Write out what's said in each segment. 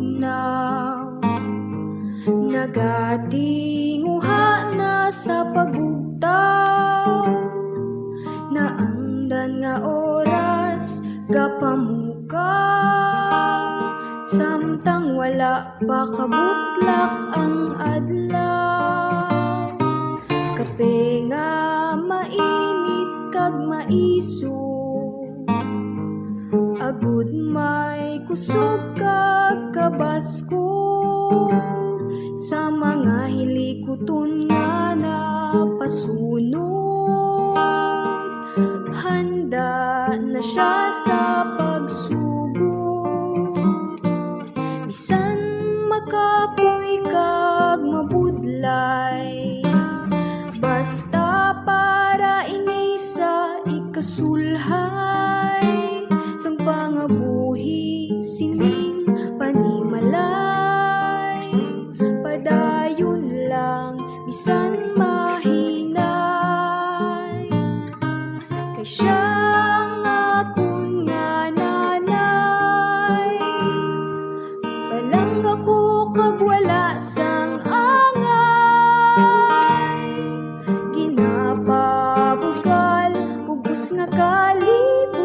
tugnaw Nagatinguha na sa pagugtaw Naangdan nga oras kapamuka Samtang wala pa kabutlak ang adlaw. Kape nga mainit kag maiso Agud may kusog kag kabasko Sa mga hilikuton nga napasunod Handa na siya sa pagsugod Bisan makapoy kag mabudlay Basta para ini sa ikasulhay Sang pangabuhi sining panimalay. Padayon lang bisan mahinay. Kay siya nga akong nga nanay Palangga ko kag wala sang angay. Ginapabugal, bugos nga kalibutan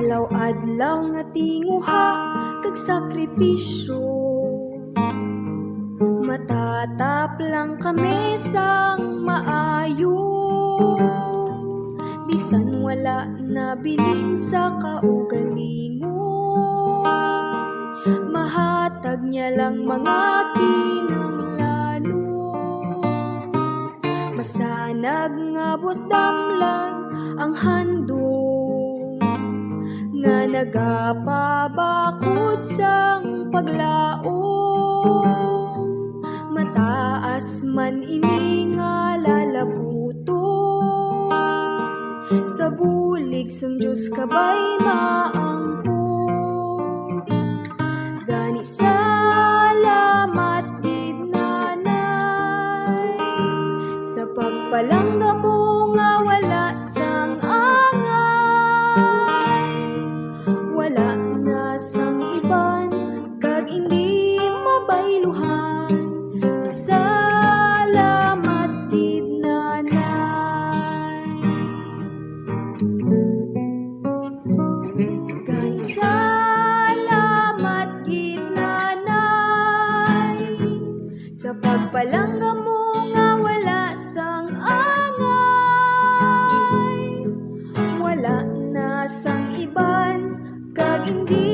Adlaw-adlaw nga tinguha kag sakripisyo. Matatap lang kami sang maayo. Bisan wala na biling sa kaugalingon Mahatag niya lang mga kinanglano Masanag nga buwas damlag ang handong Nga nagapabakod sang paglaom Mataas man ini nga lalabuto. Sa bulig sang Diyos kabay maangko. Gani salamat gid nanay Sa pagpalangga mo nga hindi